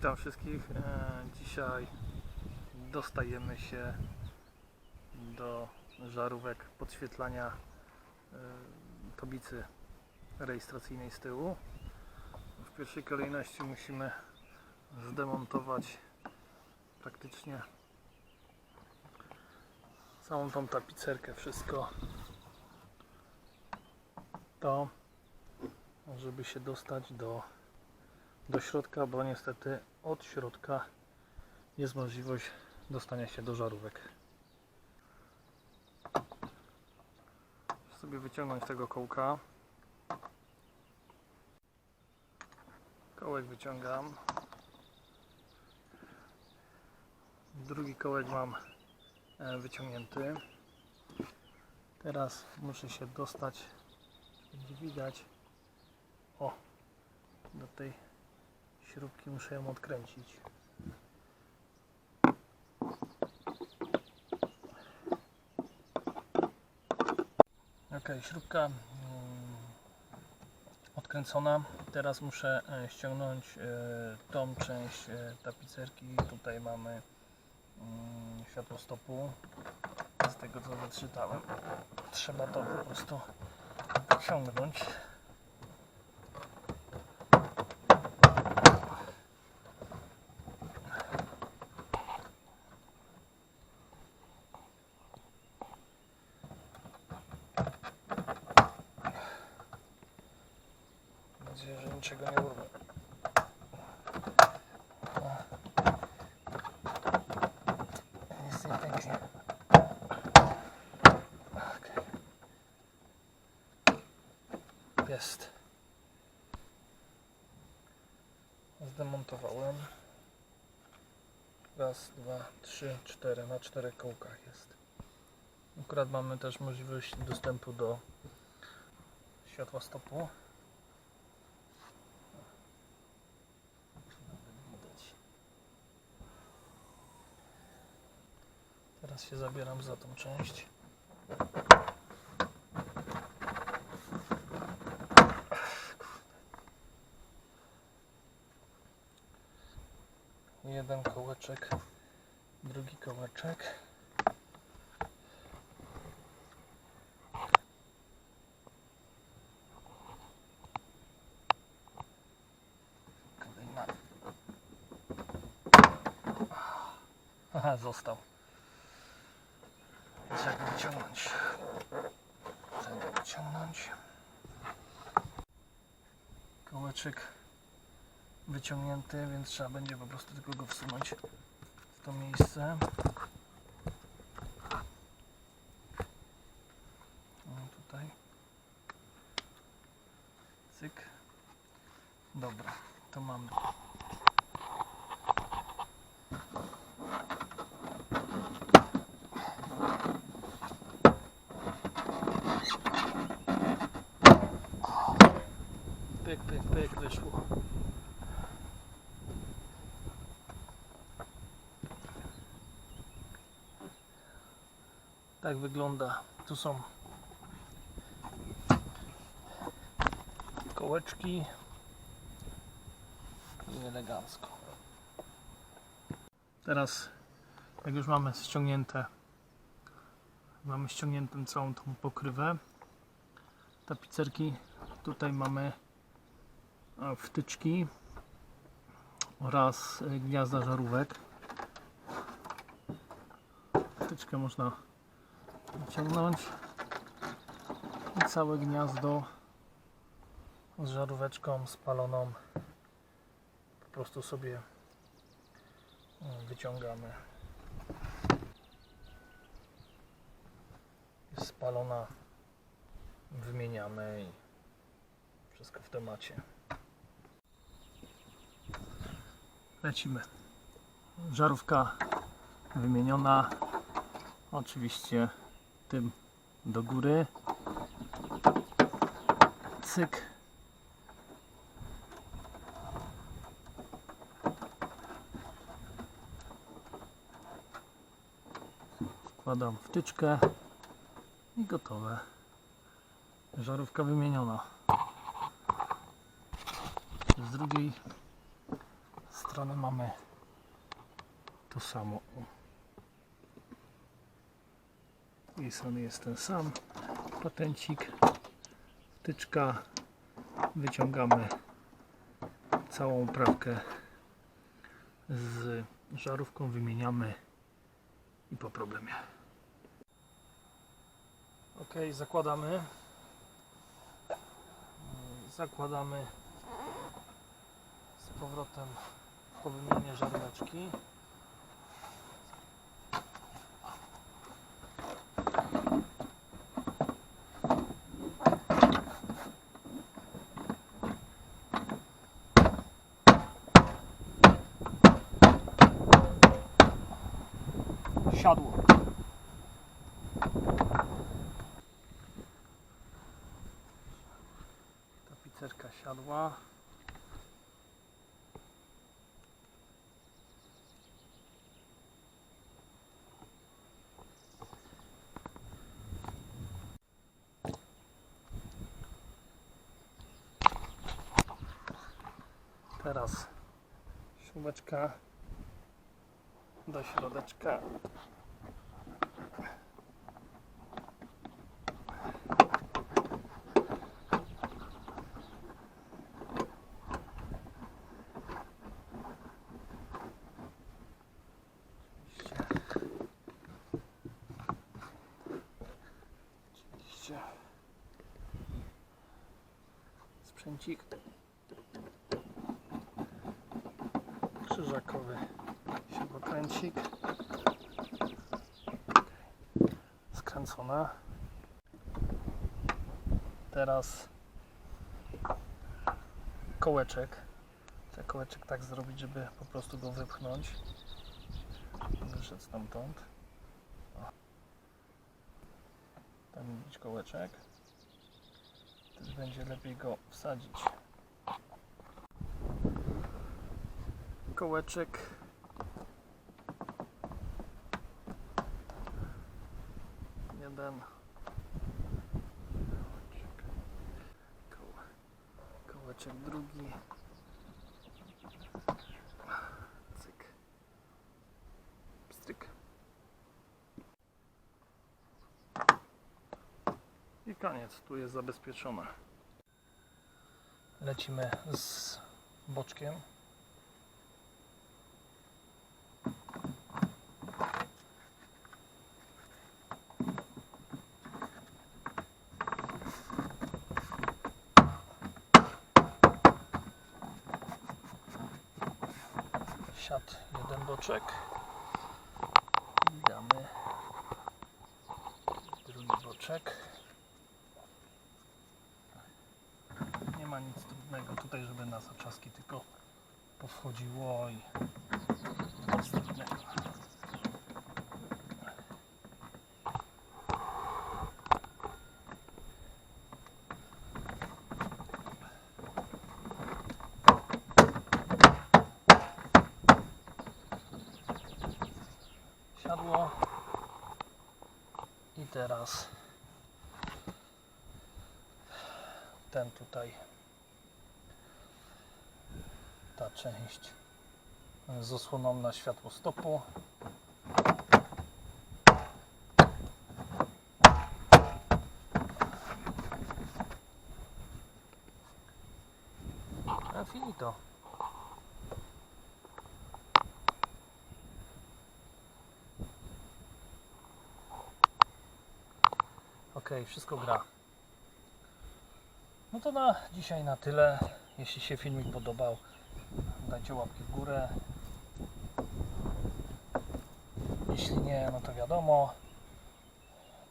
Witam wszystkich. E, Dzisiaj dostajemy się do żarówek podświetlania e, tablicy rejestracyjnej z tyłu. W pierwszej kolejności musimy zdemontować praktycznie całą tą tapicerkę, wszystko to, żeby się dostać do do środka, bo niestety od środka jest możliwość dostania się do żarówek. Muszę sobie wyciągnąć tego kołka. Kołek wyciągam. Drugi kołek mam e, wyciągnięty. Teraz muszę się dostać, będzie widać, o, do tej śrubki muszę ją odkręcić. Ok, śrubka mm, odkręcona. Teraz muszę e, ściągnąć e, tą część e, tapicerki. Tutaj mamy mm, światło stopu. Z tego co wyczytałem, trzeba to po prostu wyciągnąć. Jest. Zdemontowałem. Raz, dwa, trzy, cztery. Na czterech kołkach jest. Akurat mamy też możliwość dostępu do światła stopu. Się zabieram za tą część. Jeden kołeczek, drugi kołeczek. Aha, został. Trzeba go wyciągnąć. Trzeba go wyciągnąć. Kołeczek wyciągnięty, więc trzeba będzie po prostu tylko go wsunąć w to miejsce. O, tutaj. Cyk. Dobra, to mamy. Tak wygląda. Tu są kołeczki i elegancko. Teraz, jak już mamy ściągnięte, mamy ściągniętą całą tą pokrywę tapicerki, tutaj mamy wtyczki oraz y, gniazda żarówek. Wtyczkę można wyciągnąć i całe gniazdo z żaróweczką spaloną po prostu sobie mm, wyciągamy. Jest spalona, wymieniamy i wszystko w temacie. Lecimy. Żarówka wymieniona. Oczywiście tym do góry. Cyk. Wkładam wtyczkę i gotowe. Żarówka wymieniona. Z drugiej strony mamy to samo. Tej strony jest ten sam patencik, wtyczka, wyciągamy całą prawkę z żarówką, wymieniamy i po problemie. Ok, zakładamy. Zakładamy z powrotem po wymianie żaróweczki. Siadło. Tapicerka siadła. Teraz śrubeczka do środeczka. Oczywiście sprzęcik krzyżakowy śrubokręcik. Skręcona. Teraz kołeczek. Chcę kołeczek tak zrobić, żeby po prostu go wypchnąć. Wyszedł stamtąd. Tam widzieć kołeczek będzie lepiej go wsadzić. Kołeczek. Jeden. Koł- kołeczek drugi cyk stryk i koniec, tu jest zabezpieczone. Lecimy z boczkiem. Siat jeden boczek. I damy drugi boczek nie nic trudnego tutaj żeby na zaczaski tylko powchodziło i siadło. I teraz ten tutaj ta część z osłoną na światło stopu a finito Ok, wszystko gra. No to na dzisiaj na tyle. Jeśli się filmik podobał, dajcie łapki w górę. Jeśli nie, no to wiadomo.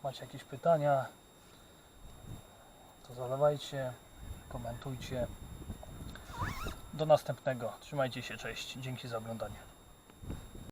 Macie jakieś pytania, to zadawajcie, komentujcie. Do następnego. Trzymajcie się, cześć. Dzięki za oglądanie.